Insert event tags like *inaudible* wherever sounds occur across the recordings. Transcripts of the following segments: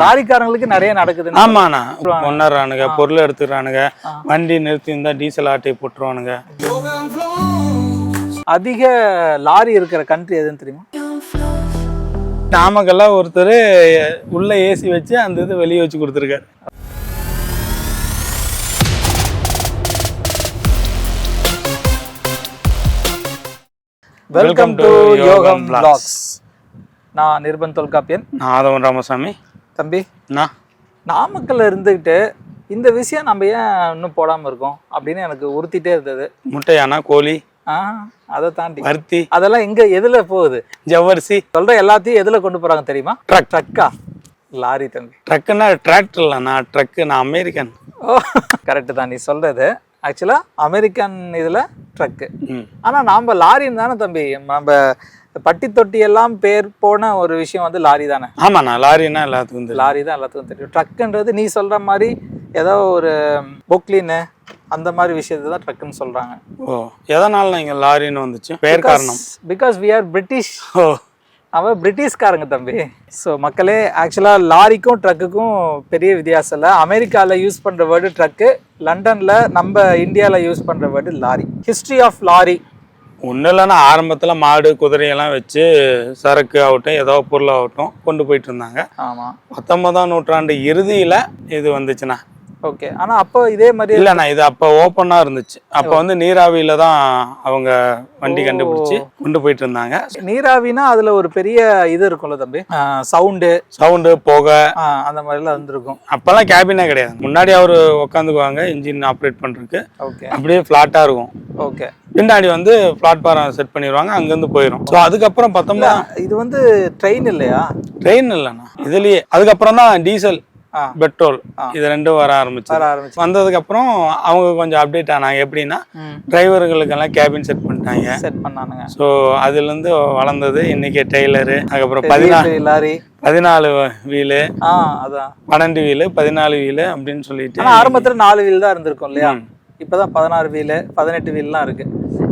லாரிக்காரங்களுக்கு நிறைய நடக்குது ஆமாண்ணா. கொண்டாடுறானுங்க பொருள் எடுத்துக்கிறானுங்க வண்டி நிறுத்தி இருந்தா டீசல் ஆட்டை போட்டுருவானுங்க. அதிக லாரி இருக்கிற கண்ட்ரி எதுன்னு தெரியுமா? நாமக்கல்ல ஒருத்தர் உள்ள ஏசி வச்சு அந்த இது வெளியே வச்சு கொடுத்துருக்காரு. வெல்கம் டு யோகம் பிளாக்ஸ் நான் நிர்பன் தொல்காப்பியன். நான் ஆதவன் ராமசாமி. தம்பி? நாமக்கல்ல இருந்துகிட்டு இந்த விஷயம் நம்ம ஏன் இன்னும் போடாம இருக்கோம்? அப்படின்னு எனக்கு உறுத்திட்டே இருந்தது. முட்டையானா கோழி. அதை தாண்டி. பருத்தி அதெல்லாம் எங்க எதுல போகுது? ஜவ்வரிசி. சொல்ற எல்லாத்தையும் எதுல கொண்டு போறாங்க தெரியுமா? ட்ரக் ட்ரக்கா லாரி தம்பி. ட்ரக்குன்னா டிராக்டர் இல்லைண்ணா ட்ரக்கு நான் அமெரிக்கன். ஓ கரெக்டு தான் நீ சொல்றது. ஆக்சுவலா அமெரிக்கன் இதுல ட்ரக்கு ம். ஆனா நாம லாரின்னு தானே தம்பி நம்ம பட்டி தொட்டி எல்லாம் பேர் போன ஒரு விஷயம் வந்து லாரி தானே? ஆமாண்ணா லாரின்னா எல்லாத்துக்கும் தெரியும். லாரி தான் எல்லாத்துக்கும் தெரியும். ட்ரக்குன்றது நீ சொல்ற மாதிரி ஏதோ ஒரு பொக்லின்னு அந்த மாதிரி விஷயத்தை தான் ட்ரக்குன்னு சொல்றாங்க. ஓ எதனால இங்க லாரின்னு வந்துச்சு? பேர் காரணம். Because we are British oh. அவன் பிரிட்டிஷ்காரங்க தம்பி. ஸோ மக்களே ஆக்சுவலாக லாரிக்கும் ட்ரக்குக்கும் பெரிய வித்தியாசம் இல்லை. அமெரிக்காவில் யூஸ் பண்ணுற வேர்டு ட்ரக்கு லண்டனில் நம்ம இந்தியாவில் யூஸ் பண்ணுற word lorry. History of lorry. ஒன்றும் இல்லைன்னா ஆரம்பத்தில் மாடு குதிரையெல்லாம் வச்சு சரக்கு ஆகட்டும் ஏதோ பொருள் ஆகட்டும் கொண்டு போயிட்டு இருந்தாங்க. ஆமாம் பத்தொன்பதாம் நூற்றாண்டு இறுதியில் இது வந்துச்சுண்ணா. ஓகே ஆனால் அப்போ இதே மாதிரி இல்லைண்ணா இது அப்போ ஓப்பனாக இருந்துச்சு. அப்போ வந்து நீராவியில தான் அவங்க வண்டி கண்டுபிடிச்சு கொண்டு போயிட்டு இருந்தாங்க. நீராவினா அதில் ஒரு பெரிய இது இருக்கும்ல தம்பி? சவுண்டு சவுண்டு புகை. அந்த மாதிரிலாம் இருந்திருக்கும். அப்போல்லாம் கேபினே கிடையாது. முன்னாடி அவர் உட்காந்துக்குவாங்க இன்ஜின் ஆப்ரேட் பண்ணுறதுக்கு ஓகே அப்படியே ஃப்ளாட்டாக இருக்கும். ஓகே பின்னாடி வந்து பிளாட்ஃபாரம் செட் பண்ணிடுவாங்க அங்கேருந்து போயிடும் ஸோ அதுக்கப்புறம் பத்தொன்பதாம் இது வந்து ட்ரெயின் இல்லையா? ட்ரெயின் இல்லைண்ணா. இதுலயே. அதுக்கப்புறம் தான் டீசல் பெட்ரோல். இது ரெண்டும் வர ஆரம்பிச்சு வந்ததுக்கு அப்புறம் அவங்க கொஞ்சம் அப்டேட் ஆனாங்க. எப்படின்னா டிரைவர்களுக்கெல்லாம் கேபின் செட் பண்ணிட்டாங்க. செட் பண்ணானுங்க. ஸோ அதுலேருந்து வளர்ந்தது இன்னைக்கு டெய்லரு அதுக்கப்புறம் பதினாலு லாரி. பதினாலு வீலு அதான். பன்னெண்டு வீலு பதினாலு வீலு அப்படின்னு சொல்லிட்டு. ஆரம்பத்துல நாலு வீல் தான் இருந்திருக்கும் இல்லையா? இப்பதான் பதினாறு வீல் பதினெட்டு வீல்லாம் இருக்கு.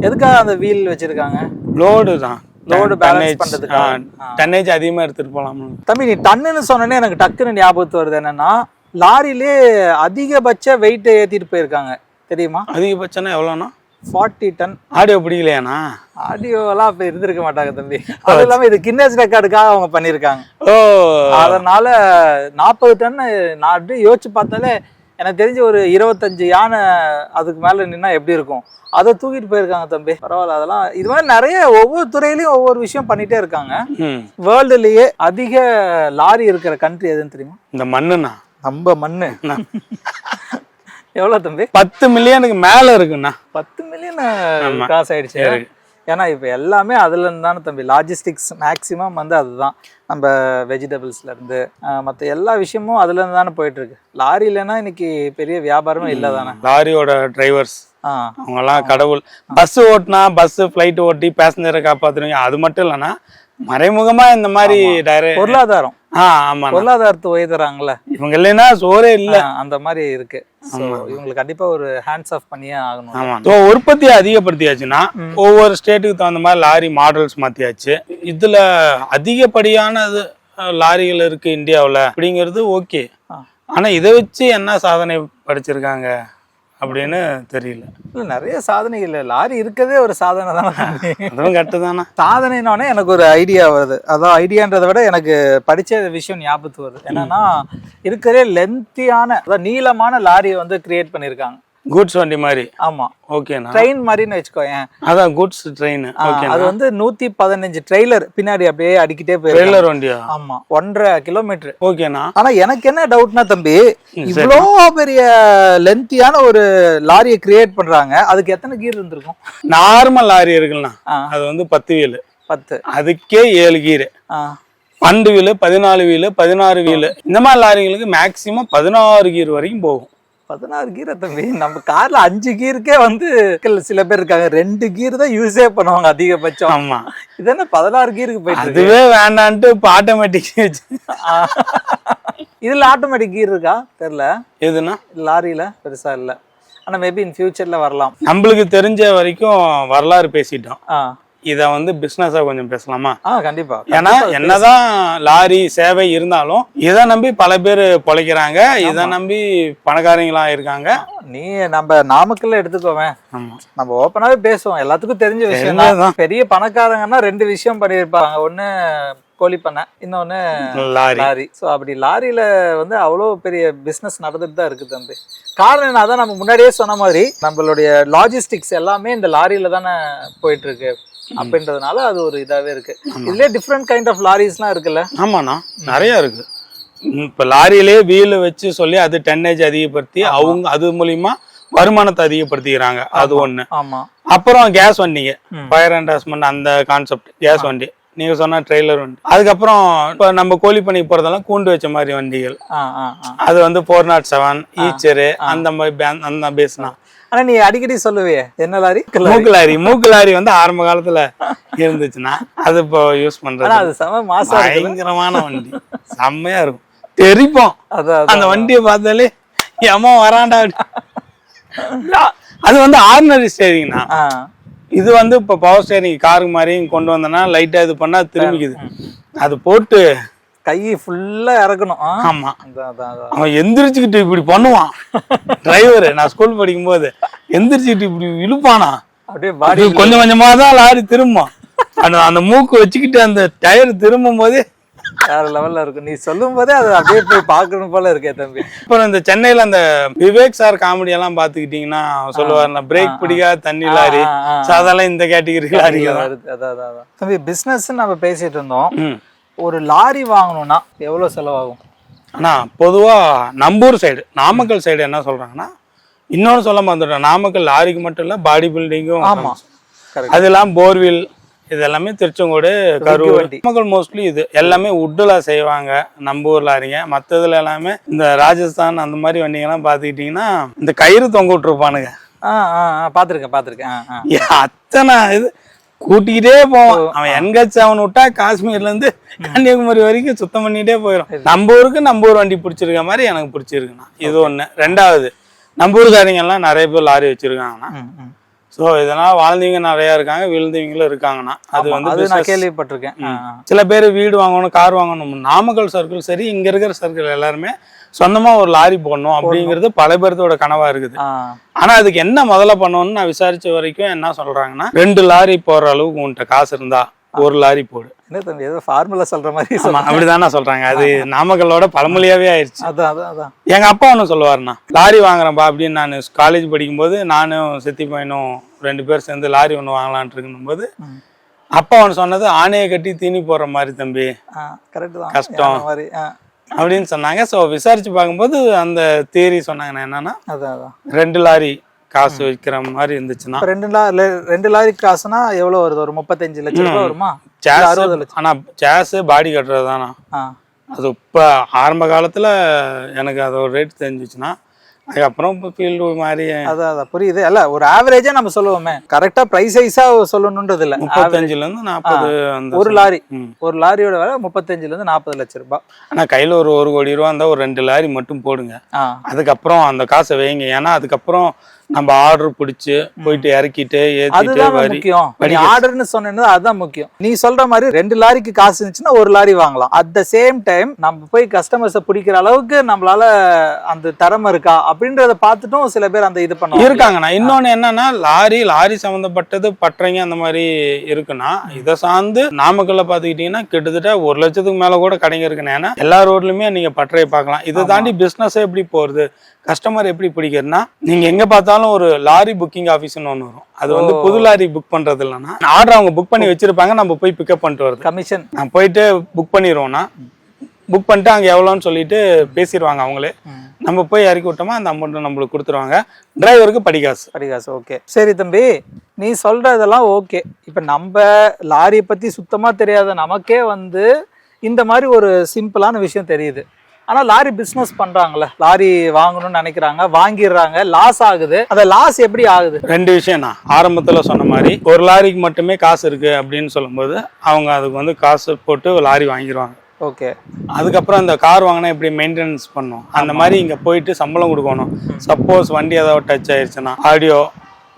எதுக்காக அந்த வீல் வச்சிருக்காங்க? லோடு தான். Balance பண்றதுக்காக. ஆ. டன்னேஜ் அதிகமாக எடுத்துகிட்டு போகலாம்னு தம்பி நீ டன்னுன்னு சொன்னோன்னே எனக்கு டக்குன்னு ஞாபகத்து வருது என்னன்னா லாரிலே அதிகபட்ச வெயிட் ஏத்திட்டு போயிருக்காங்க. தெரியுமா? அதிகபட்சம்னா எவ்வளோண்ணா? ஃபார்ட்டி டன் ஆடியோ பிடிக்கலையாண்ணா? ஆடியோலாம் அப்ப இருந்திருக்க மாட்டாங்க தம்பி. அது இல்லாம இது கின்னஸ் ரெக்கார்டுக்காக அவங்க பண்ணியிருக்காங்க. ஓ. அதனால நாற்பது டன் நான் அப்படியே யோசிச்சு பார்த்தாலே எனக்கு தெரிஞ்ச ஒரு இருபத்தஞ்சு யானை அதுக்கு மேல நின்னா எப்படி இருக்கும்? அதை தூக்கிட்டு போயிருக்காங்க தம்பி. பரவாயில்ல அதெல்லாம் இது மாதிரி நிறைய ஒவ்வொரு துறையிலயும் ஒவ்வொரு விஷயம் பண்ணிட்டே இருக்காங்க. வேர்ல்டுலயே அதிக லாரி இருக்கிற கண்ட்ரி எதுன்னு தெரியுமா? இந்த மண்ணுண்ணா. நம்ம மண்ணு. எவ்வளவு தம்பி? பத்து மில்லியனுக்கு மேலே இருக்குண்ணா. பத்து மில்லியன் காசு ஆயிடுச்சு. ஏன்னா இப்போ எல்லாமே அதுல இருந்து தானே தம்பி. லாஜிஸ்டிக்ஸ் மேக்ஸிமம் வந்து அதுதான். நம்ம வெஜிடபிள்ஸ்ல இருந்து மற்ற எல்லா விஷயமும் அதுல இருந்து தானே போயிட்டு இருக்கு லாரி இல்லைன்னா இன்னைக்கு பெரிய வியாபாரமே இல்லை தானே. லாரியோட டிரைவர்ஸ் அவங்கெல்லாம் கடவுள். பஸ் ஓட்டினா பஸ் ஃப்ளைட் ஓட்டி பேசஞ்சரை காப்பாத்துறீங்க அது மட்டும் இல்லைன்னா மறைமுகமா இந்த மாதிரி பொருளாதாரம். ஆ ஆமாண்ணா. பொருளாதாரத்தை உயர்த்துறாங்கல்ல இவங்க இல்லைன்னா சோறே இல்லை. அந்த மாதிரி இருக்கு. இவங்களுக்கு கண்டிப்பா ஒரு ஹேண்ட்ஸ் ஆஃப் பண்ணியே ஆகணும். ஆமா உற்பத்தியை அதிகப்படுத்தியாச்சுன்னா ஒவ்வொரு ஸ்டேட்டுக்கு தகுந்த மாதிரி லாரி மாடல்ஸ் மாத்தியாச்சு. இதுல அதிகப்படியானது லாரிகள் இருக்கு இந்தியாவுல. அப்படிங்கிறது ஓகே. ஆனா இதை வச்சு என்ன சாதனை படிச்சிருக்காங்க? அப்படின்னு தெரியல. இல்ல நிறைய சாதனைகள் இல்லை. லாரி இருக்கதே ஒரு சாதனை தானே. அதுவும் கரெக்டு தானே. சாதனைனோடனே எனக்கு ஒரு ஐடியா வருது. அதான் ஐடியான்றதை விட எனக்கு படிச்ச விஷயம் ஞாபகத்து வருது. என்னன்னா இருக்கிறதே லென்த்தியான அதாவது நீளமான லாரியை வந்து கிரியேட் பண்ணியிருக்காங்க. கூட்ஸ் வண்டி மாதிரி. ஆமா. ஓகேண்ணா ட்ரெயின் மாதிரின்னு வச்சுக்கோயேன். அதான் குட்ஸ் ட்ரெயின் ஓகே அது வந்து நூத்தி பதினஞ்சு ட்ரெய்லர் பின்னாடி அப்படியே அடிக்கிட்டே போயிருக்கு ட்ரெய்லர் வண்டியா? ஆமா. ஒன்றரை கிலோமீட்டர் ஓகேண்ணா ஆனா எனக்கு என்ன டவுட்னா தம்பி இவ்வளோ பெரிய லென்த்தியான ஒரு லாரியை கிரியேட் பண்றாங்க. அதுக்கு எத்தனை கீர் இருந்திருக்கும்? நார்மல் லாரி இருக்குல்லண்ணா ஆ. அது வந்து பத்து வீலு. பத்து. அதுக்கே ஏழு கீரு ஆ. பன்னெண்டு வீலு பதினாலு வீலு பதினாறு வீலு. இந்த மாதிரி லாரிகளுக்கு மேக்சிமம் பதினாறு கீர் வரைக்கும் போகும். பதினாறு கீரை தம்பி. நம்ம கார்ல அஞ்சு கீருக்கே வந்து சில பேர் இருக்காங்க. ரெண்டு கீர் தான் யூஸே பண்ணுவாங்க அதிகபட்சம். ஆமா. இது என்ன பதினாறு கீருக்கு போயிட்டு அதுவே வேண்டான்ட்டு இப்போ ஆட்டோமேட்டிக். இதுல ஆட்டோமேட்டிக் கீர் இருக்கா? தெரியல. எதுனா? லாரியில? பெருசா இல்ல. ஆனா மேபி இன் ஃபியூச்சர்ல வரலாம். நம்மளுக்கு தெரிஞ்ச வரைக்கும் வரலாறு பேசிட்டோம். இதை வந்து பிஸ்னஸாக கொஞ்சம் பேசலாமா? கண்டிப்பா. ஏன்னா என்னதான் லாரி சேவை இருந்தாலும் இதை நம்பி பல பேர் பொழைக்கிறாங்க. இதை நம்பி பணக்காரங்களா இருக்காங்க. நீ நம்ம நாமக்கல்ல எடுத்துக்கோவேன் நம்ம ஓப்பனாவே பேசுவோம். எல்லாத்துக்கும் தெரிஞ்ச விஷயம். தான். பெரிய பணக்காரங்கன்னா ரெண்டு விஷயம் பண்ணியிருப்பாங்க. ஒண்ணு கோழி பண்ணை இன்னொன்னு லாரி. ஸோ அப்படி லாரியில வந்து அவ்வளோ பெரிய பிஸ்னஸ் நடந்துட்டு தான் இருக்கு தம்பி. காரணம் என்ன நம்ம முன்னாடியே சொன்ன மாதிரி நம்மளுடைய லாஜிஸ்டிக்ஸ் எல்லாமே இந்த லாரியில தானே போயிட்டு இருக்கு. அப்படின்றதுனால அது ஒரு இதாவே இருக்கு. இதுலயே டிஃப்ரெண்ட் கைண்ட் ஆஃப் லாரிஸ்லாம் இருக்குல்ல? ஆமாண்ணா. நிறைய இருக்கு. இப்ப லாரியிலே வீல் வச்சு சொல்லி அது டென்னேஜ் அதிகப்படுத்தி அவங்க அது மூலியமா வருமானத்தை அதிகப்படுத்திக்கிறாங்க. அது ஒண்ணு. ஆமா. அப்புறம் கேஸ் வண்டிங்க. ஃபயர் அண்ட் ஹஸ்பண்ட் அந்த கான்செப்ட் கேஸ் வண்டி. நீங்க சொன்ன ட்ரெய்லர் வண்டி அதுக்கப்புறம் இப்போ நம்ம கோழி பண்ணிக்கு போறதெல்லாம் கூண்டு வச்ச மாதிரி வண்டிகள். அது வந்து ஃபோர் நாட் செவன் ஈச்சரு அந்த மாதிரி அந்த பேஸ்னா ஆனா நீ அடிக்கடி சொல்லுவியே என்ன லாரி? மூக்கு லாரி மூக்கு லாரி வந்து ஆரம்ப காலத்துல இருந்துச்சுன்னா அது இப்போ யூஸ் ஆனா பண்றது அது செம மாசா இருக்கு பயங்கரமான வண்டி. செம்மையா இருக்கும். தெரிப்போம். அந்த வண்டியை பார்த்தாலே ஏமா வராண்டா. அது வந்து ஆர்டினரி ஸ்டேரிங்னா இது வந்து இப்போ பவர் ஸ்டேரிங் காருக்கு மாதிரியும் கொண்டு வந்தோன்னா லைட்டா இது பண்ணா திரும்பிக்குது. அது போட்டு கை ஃபுல்லா இறக்கணும்? ஆமா. அவன் எந்திரிச்சுக்கிட்டு இப்படி பண்ணுவான். டிரைவர் நான் ஸ்கூல் படிக்கும்போது எந்திரிச்சுக்கிட்டு இப்படி இழுப்பானா? அப்படியே பாடி கொஞ்சம் கொஞ்சமா தான் லாரி திரும்பும். அந்த அந்த மூக்கு வச்சுக்கிட்டு அந்த டயர் திரும்பும் போதே வேற லெவல்ல இருக்கும். நீ சொல்லும் போதே அது அப்படியே போய் பார்க்கணும் போல இருக்கே தம்பி. அப்புறம் இந்த சென்னையில அந்த விவேக் சார் காமெடி எல்லாம் பாத்துக்கிட்டீங்கன்னா சொல்லுவாருல பிரேக் பிடிக்காத தண்ணி லாரி. அதெல்லாம் இந்த கேட்டகரி வருது. அதான் தம்பி பிசினஸ் நம்ம பேசிட்டு இருந்தோம். ஒரு லாரி வாங்கணும்னா எவ்வளவு செலவாகும்? ஆனா பொதுவா நம்பூர் சைடு நாமக்கல் சைடு என்ன சொல்றாங்கன்னா இன்னொன்னு சொல்ல மறந்துட்டேன். நாமக்கல் லாரிக்கு மட்டும் இல்ல பாடி பில்டிங்கும் ஆமா. கரெக்ட் அதெல்லாம் போர்வில் இது எல்லாமே திருச்செங்கோடு கரூர். நாமக்கல் மோஸ்ட்லி இது எல்லாமே உட்டுல செய்வாங்க. நம்ம ஊர் லாரிங்க மற்றதுல எல்லாமே இந்த ராஜஸ்தான் அந்த மாதிரி வண்டிங்கெல்லாம் பார்த்துக்கிட்டிங்கன்னா இந்த கயிறு தொங்க விட்டுருப்பானுங்க. ஆ. ஏ, அத்தனை இது கூட்டிக்கிட்டே போவான். அவன் என்கேஜ் அவன் விட்டா காஷ்மீர்ல இருந்து கன்னியாகுமரி வரைக்கும் சுத்தம் பண்ணிட்டே போயிடும் நம்ம ஊருக்கு நம்ம ஊர் வண்டி பிடிச்சிருக்க மாதிரி எனக்கு பிடிச்சிருக்குண்ணா. இது ஒண்ணு. ரெண்டாவது நம்ம ஊருக்காரங்க எல்லாம் நிறைய பேர் லாரி வச்சிருக்காங்கண்ணா. ஸோ இதனால வாழ்ந்தவங்க நிறைய இருக்காங்க விழுந்தவங்களும் இருக்காங்கண்ணா. அது வந்து நான். கேள்விப்பட்டிருக்கேன். சில பேர் வீடு வாங்கணும் கார் வாங்கணும் நாமக்கல் சர்க்கிள் சரி இங்க இருக்கிற சர்க்கிள் எல்லாருமே சொந்தமா ஒரு லாரி போடணும் அப்படிங்கிறது பல பேர்த்தோட கனவா இருக்குது. ஆ. ஆனா அதுக்கு என்ன முதல்ல பண்ணணும்னு நான் விசாரிச்ச வரைக்கும் என்ன சொல்றாங்கன்னா ரெண்டு லாரி போற அளவுக்கு உன்கிட்ட காசு இருந்தா ஒரு லாரி போடு. என்ன தம்பி ஏதோ ஃபார்முலா சொல்ற மாதிரி அப்படிதானே சொல்றாங்க. அது நாமக்கல்லோட பழமொழியாவே ஆயிடுச்சு அதான் அதான் அதான். எங்க அப்பா ஒன்று சொல்லுவாருண்ணா லாரி வாங்குறேன்பா அப்படின்னு நான் காலேஜ் படிக்கும்போது நானும் சித்தி பையனும் ரெண்டு பேர் சேர்ந்து லாரி ஒன்று வாங்கலான்ட்டு இருக்கும்போது. அப்பா ஒன்று சொன்னது ஆணையை கட்டி தீனி போடுற மாதிரி தம்பி கஷ்டம். அப்படின்னு சொன்னாங்க. ஸோ விசாரிச்சு பார்க்கும்போது அந்த தேரி சொன்னாங்க என்னன்னா ரெண்டு லாரி காசு வைக்கிற மாதிரி இருந்துச்சுன்னா ரெண்டு ரெண்டு லாரி காசுனா எவ்வளவு வருது? ஒரு முப்பத்தஞ்சு லட்சம் ரூபாய் வருமா? இல்ல அறுபது சேஸ் லட்சம்? ஆனா சேஸ் பாடி கட்டுறது தானா அது இப்போ ஆரம்ப காலத்துல எனக்கு அதோட ரேட் தெரிஞ்சிச்சுன்னா அதுக்கப்புறம் இப்போ ஃபீல்டு மாதிரி அதான் அதான் புரியுது. அல்ல ஒரு ஆவரேஜா நம்ம சொல்லுவோமே. கரெக்டா பிரைஸ் ஐஸா சொல்லணுன்றது இல்ல முப்பத்தஞ்சுல இருந்து நாற்பது அந்த ஒரு லாரி. ஒரு லாரியோட விலை முப்பத்தஞ்சுல இருந்து நாற்பது லட்சம் ரூபாய். ஆனா கையில ஒரு ஒரு கோடி ரூபா இருந்தா ஒரு ரெண்டு லாரி மட்டும் போடுங்க. அதுக்கப்புறம் அந்த காசை வைங்க. ஏன்னா அதுக்கப்புறம் நம்ம ஆர்டர் பிடிச்சு போயிட்டு இறக்கிட்டு அதுதான் முக்கியம். ஆர்டர்னு சொன்னேன்னா அதுதான் முக்கியம். நீ சொல்ற மாதிரி ரெண்டு லாரிக்கு காசு இருந்துச்சுன்னா ஒரு லாரி வாங்கலாம். அட் த சேம் டைம் நம்ம போய் கஸ்டமர்ஸை பிடிக்கிற அளவுக்கு நம்மளால அந்த திறமை இருக்கா அப்படின்றத பார்த்துட்டும் சில பேர் அந்த இது பண்ணுவாங்க. இருக்காங்கண்ணா. இன்னொன்னு என்னன்னா லாரி லாரி சம்மந்தப்பட்டது பற்றைங்க அந்த மாதிரி இருக்குன்னா இதை சார்ந்து நாமக்கல்ல பாத்துக்கிட்டீங்கன்னா கிட்டத்தட்ட ஒரு லட்சத்துக்கு மேல கூட கடைங்க இருக்குண்ணே. ஏன்னா எல்லா ரோட்லயுமே நீங்க பற்றையை பார்க்கலாம். இதை தாண்டி பிசினஸ் எப்படி போறது? கஸ்டமர் எப்படி பிடிக்கிறதுனா நீங்க எங்க பார்த்தாலும் ஒரு லாரி புக்கிங் ஆஃபீஸ்னு ஒன்று வரும். அது வந்து. புது லாரி புக் பண்றது இல்லைன்னா ஆர்டர் அவங்க புக் பண்ணி வச்சிருப்பாங்க நம்ம போய் பிக்கப் பண்ணிட்டு வருது. கமிஷன் நான் போயிட்டு புக் பண்ணிடுவோம்னா புக் பண்ணிட்டு அங்கே எவ்வளோன்னு சொல்லிட்டு பேசிடுவாங்க அவங்களே. நம்ம போய் இறக்கி விட்டோமா அந்த அமௌண்ட் நம்மளுக்கு கொடுத்துருவாங்க. டிரைவருக்கு படிக்காசு படிகாசு ஓகே சரி தம்பி நீ சொல்றதெல்லாம் ஓகே இப்ப நம்ம லாரி பத்தி சுத்தமா தெரியாத நமக்கே வந்து இந்த மாதிரி ஒரு சிம்பிளான விஷயம் தெரியுது. ஆனா லாரி பிசினஸ் பண்றாங்கல்ல. லாரி வாங்கணும்னு நினைக்கிறாங்க வாங்கிடுறாங்க லாஸ் ஆகுது. அந்த லாஸ் எப்படி ஆகுது? ரெண்டு விஷயம் நான் ஆரம்பத்துல சொன்ன மாதிரி ஒரு லாரிக்கு மட்டுமே காசு இருக்கு அப்படின்னு சொல்லும்போது அவங்க அதுக்கு வந்து காசு போட்டு லாரி வாங்கிடுவாங்க. ஓகே. அதுக்கப்புறம் அந்த கார் வாங்கினா எப்படி மெயின்டெனன்ஸ் பண்ணும்? அந்த மாதிரி இங்க போயிட்டு சம்பளம் கொடுக்கணும். சப்போஸ் வண்டி ஏதாவது டச் ஆயிடுச்சுன்னா ஆடியோ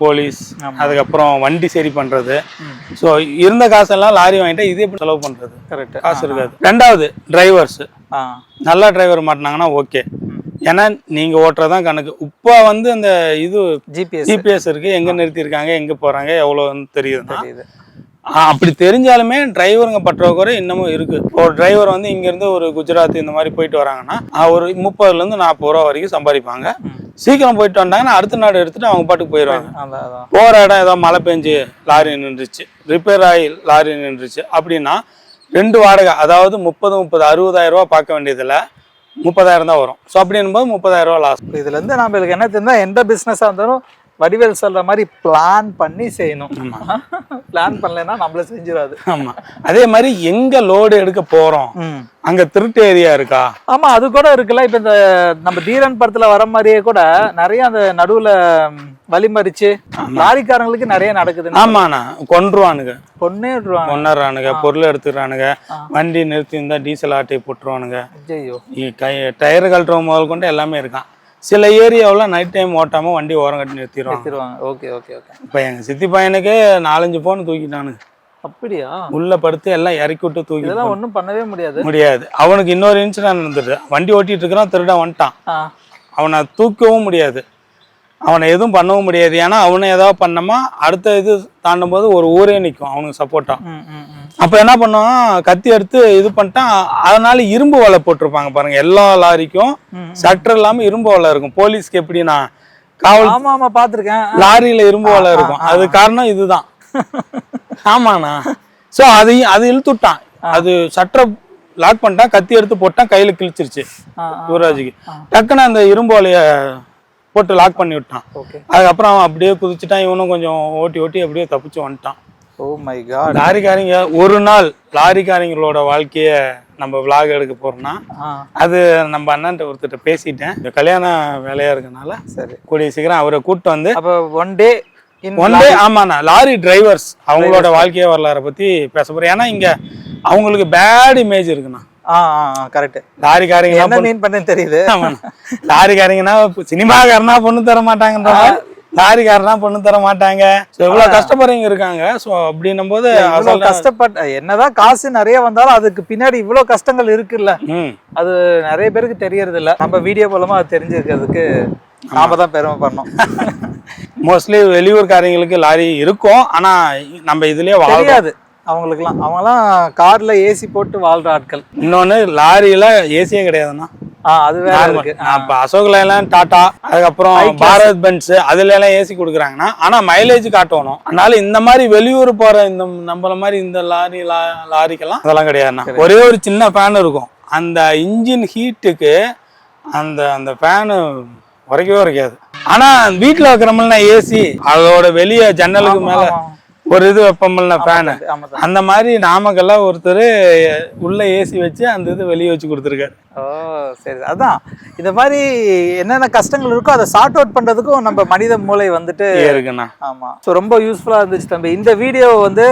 போலீஸ். அதுக்கப்புறம் வண்டி சரி பண்றது. ம். ஸோ இருந்த காசெல்லாம் லாரி வாங்கிட்டா இது எப்படி செலவு பண்றது? கரெக்ட் காசு இருக்காது. ரெண்டாவது டிரைவர்ஸ் நல்ல டிரைவர் மாட்டினாங்கன்னா ஓகே. ஏன்னா நீங்க ஓட்டுறதான் கணக்கு. இப்போ வந்து அந்த இது ஜிபிஎஸ் ஜிபிஎஸ் இருக்கு. எங்க நிறுத்திருக்காங்க எங்க போறாங்க எவ்வளோன்னு தெரியுது. ஆ, அப்படி தெரிஞ்சாலுமே டிரைவருங்க பற்றாக்குறை இன்னமும் இருக்கு. ஒரு டிரைவர் வந்து இங்க இருந்து ஒரு குஜராத் இந்த மாதிரி போயிட்டு வராங்கன்னா ஒரு முப்பதுல இருந்து நாற்பது ரூபா வரைக்கும் சம்பாதிப்பாங்க. சீக்கிரம் போயிட்டு வந்தாங்கன்னா அடுத்த நாடு எடுத்துட்டு அவங்க பாட்டுக்கு போயிடுவாங்க. போற இடம் ஏதோ மழை பெஞ்சு லாரி நின்றுச்சு. ரிப்பேர் ஆகி லாரி நின்றுச்சு. அப்படின்னா ரெண்டு வாடகை அதாவது முப்பது முப்பது அறுபதாயிரம் ரூபா பார்க்க வேண்டியதுல முப்பதாயிரம் தான் வரும். ஸோ அப்படின்னும் போது முப்பதாயிரம் ரூபா லாஸ் இதுல இருந்து நம்மளுக்கு என்ன தெரிஞ்சா எந்த பிசினஸா இருந்தாலும் வடிவேல் சொல்ற மாதிரி பிளான் பண்ணி செய்யணும். பிளான் பண்ணலைன்னா நம்மள செஞ்சிடாது. ஆமா. அதே மாதிரி எங்க லோடு எடுக்க போறோம்? அங்க திருட்டு ஏரியா இருக்கா? ஆமா அது கூட இருக்குல்ல. இப்ப இந்த நம்ம தீரன் படத்துல வர மாதிரியே கூட நிறைய அந்த நடுவுல வழிமறிச்சு லாரிக்காரங்களுக்கு நிறைய நடக்குது ஆமாண்ணா. கொன்றுவானுங்க. பொண்ணே விட்டுருவாங்க கொண்டுறானுங்க பொருள் எடுத்துடுறானுங்க. வண்டி நிறுத்தி இருந்தா டீசல் ஆட்டை போட்டுருவானுங்க. டயர் கழட்டுற முதல் கொண்டு எல்லாமே இருக்கான். சில ஏரியாவில் நைட் டைம் ஓட்டாம வண்டி ஓரம் கட்டி நிறுத்திடுவாங்க எடுத்துருவாங்க ஓகே ஓகே ஓகே இப்போ எங்க சித்தி பையனுக்கே நாலஞ்சு போன் தூக்கிட்டானுங்க. அப்படியா? உள்ள படுத்து எல்லாம் இறக்கி விட்டு தூக்கி இதெல்லாம் ஒண்ணும் பண்ணவே முடியாது. முடியாது. அவனுக்கு இன்னொரு இன்சிடென்ட் நடந்துட்டு வண்டி ஓட்டிட்டு இருக்கிறான் திருட வந்துட்டான். அவனை தூக்கவும் முடியாது. அவனை எதுவும் பண்ணவும் முடியாது. ஏன்னா அவனை ஏதாவது பண்ணோமா அடுத்த இது தாண்டும் போது ஒரு ஊரே நிற்கும் அவனுக்கு சப்போர்ட்டா அப்போ என்ன பண்ணுவான்? கத்தி எடுத்து இது பண்ணிட்டான். அதனால இரும்பு வலை போட்டிருப்பாங்க பாருங்க எல்லா லாரிக்கும். சட்டர் இல்லாம இரும்பு வலை இருக்கும். போலீஸ்க்கு எப்படின்னா காவல் ஆமா ஆமா பாத்திருக்கேன். லாரியில இரும்பு வலை இருக்கும். அது காரணம் இதுதான். *laughs* ஆமாண்ணா. சோ அது அது இழுத்துட்டான். அது சட்டரை லாக் பண்ணிட்டான் கத்தி எடுத்து போட்டான் கையில கிழிச்சிருச்சு. யுவராஜுக்கு. டக்குன்னு அந்த இரும்பு வலைய போட்டு லாக் பண்ணி விட்டான். ஓகே அதுக்கப்புறம் அவன் அப்படியே குதிச்சுட்டான். இவனும் கொஞ்சம் ஓட்டி ஓட்டி அப்படியே தப்பிச்சு வந்துட்டான். ஓ மை காட் லாரிக்காரங்க ஒரு நாள் லாரிக்காரங்களோட வாழ்க்கைய நம்ம விலாக் எடுக்க போறோம்னா அது நம்ம அண்ணன்ட்ட ஒருத்தர்ட்ட பேசிட்டேன். இந்த கல்யாண வேலையா இருக்கனால சரி. கூடிய சீக்கிரம் அவரை கூப்பிட்டு வந்து அப்ப ஒன் டே ஒன் டே ஆமாண்ணா லாரி டிரைவர்ஸ் அவங்களோட வாழ்க்கைய வரலாறை பத்தி பேச போறேன் ஏன்னா இங்க அவங்களுக்கு பேட் இமேஜ் இருக்குண்ணா. கரெக்ட் லாரிக்காரங்க என்ன மீன் பண்ணேன்னு தெரியுது? லாரிக்காரங்கன்னா சினிமாக்காரனா பொண்ணு தர மாட்டாங்கன்ற லாரிக்காரனா பொண்ணு தர மாட்டாங்க. So, இவ்வளவு கஷ்டப்படுறவங்க இருக்காங்க. சோ அப்படின்னும் போது இவ்வளவு கஷ்டப்பட்ட என்னதான் காசு நிறைய வந்தாலும் அதுக்கு பின்னாடி இவ்வளவு கஷ்டங்கள் இருக்குல்ல. அது நிறைய பேருக்கு தெரியறது இல்ல நம்ம வீடியோ மூலமா அது தெரிஞ்சிருக்கிறதுக்கு நாம தான் பெருமை பண்ணோம். *laughs* மோஸ்ட்லி வெளியூர்காரங்களுக்கு லாரி இருக்கும். ஆனா நம்ம இதுலயே தெரியாது. அவங்களுக்குலாம் அவங்கலாம் கார்ல ஏசி போட்டு வாழ்ற ஆட்கள். இன்னொன்னு லாரியில ஏசியே கிடையாதுண்ணா. ஆ அது வேற இருக்கு. டாடா அதுக்கப்புறம் பாரத் பென்ஸ் அதுல எல்லாம் ஏசி கொடுக்குறாங்கன்னா ஆனா மைலேஜ் காட்டணும். அதனால இந்த மாதிரி வெளியூர் போற இந்த நம்மள மாதிரி இந்த லாரி லாரிக்கெல்லாம் அதெல்லாம் கிடையாதுண்ணா. ஒரே ஒரு சின்ன ஃபேன் இருக்கும். அந்த இன்ஜின் ஹீட்டுக்கு அந்த அந்த ஃபேனு உரைக்கவே உரைக்காது. ஆனா வீட்டுல வைக்கிறோம்ல ஏசி. அதோட வெளியே ஜன்னலுக்கு மேல. ஒரு இது வைப்போம்ல ஃபேனு. அந்த மாதிரி நாமக்கல்ல ஒருத்தர் உள்ள ஏசி வச்சு அந்த இது வெளியே வச்சு கொடுத்துருக்காரு. ஓ சரி அதான். இந்த மாதிரி என்னென்ன கஷ்டங்கள் இருக்கோ அதை சார்ட் அவுட் பண்றதுக்கும் நம்ம மனித மூளை வந்துட்டு இருக்குண்ணா ஆமா. ஸோ ரொம்ப யூஸ்ஃபுல்லா இருந்துச்சு தம்பி. இந்த வீடியோ வந்து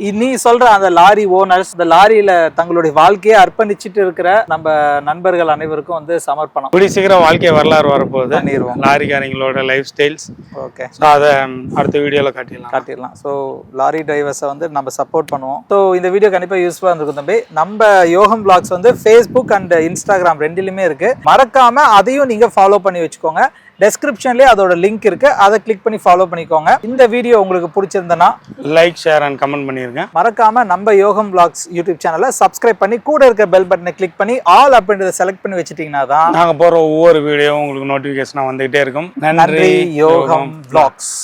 நீ சொல்ற அந்த லாரி ஓனர்ஸ் இந்த லாரியில தங்களுடைய வாழ்க்கையை அர்ப்பணிச்சிட்டு இருக்கிற நம்ம நண்பர்கள் அனைவருக்கும் வந்து சமர்ப்பணம். கூடிய சீக்கிரம் வாழ்க்கை வரலாறு வரப்போகுது. பண்ணிடுவோம் லாரிக்காரங்களோட லைஃப் ஸ்டைல்ஸ் ஓகே. ஸோ அதை அடுத்த வீடியோவில் காட்டிடலாம். காட்டிடலாம். ஸோ லாரி டிரைவர்ஸை வந்து நம்ம சப்போர்ட் பண்ணுவோம். ஸோ இந்த வீடியோ கண்டிப்பாக யூஸ்ஃபுல்லாக இருந்திருக்கும் தம்பி. நம்ம யோகம் பிளாக்ஸ் வந்து ஃபேஸ்புக் அண்ட் இன்ஸ்டாகிராம் ரெண்டிலுமே இருக்கு. மறக்காம அதையும் நீங்க ஃபாலோ பண்ணி வச்சுக்கோங்க. டெஸ்கிரிப்ஷன்லேயே அதோட லிங்க் இருக்கு. அதை கிளிக் பண்ணி ஃபாலோ பண்ணிக்கோங்க. இந்த வீடியோ உங்களுக்கு பிடிச்சிருந்தனா லைக் ஷேர் அண்ட் கமெண்ட் பண்ணியிருக்கேன் மறக்காம நம்ம யோகம் பிளாக்ஸ் யூடியூப் சேனலை சப்ஸ்கிரைப் பண்ணி கூட இருக்க பெல் பட்டனை கிளிக் பண்ணி ஆல் அப்படின்றத செலக்ட் பண்ணி வச்சிட்டீங்கன்னா தான் நாங்கள் போகிற ஒவ்வொரு வீடியோவும் உங்களுக்கு நோட்டிஃபிகேஷனாக வந்துகிட்டே இருக்கும். நன்றி யோகம் பிளாக்ஸ்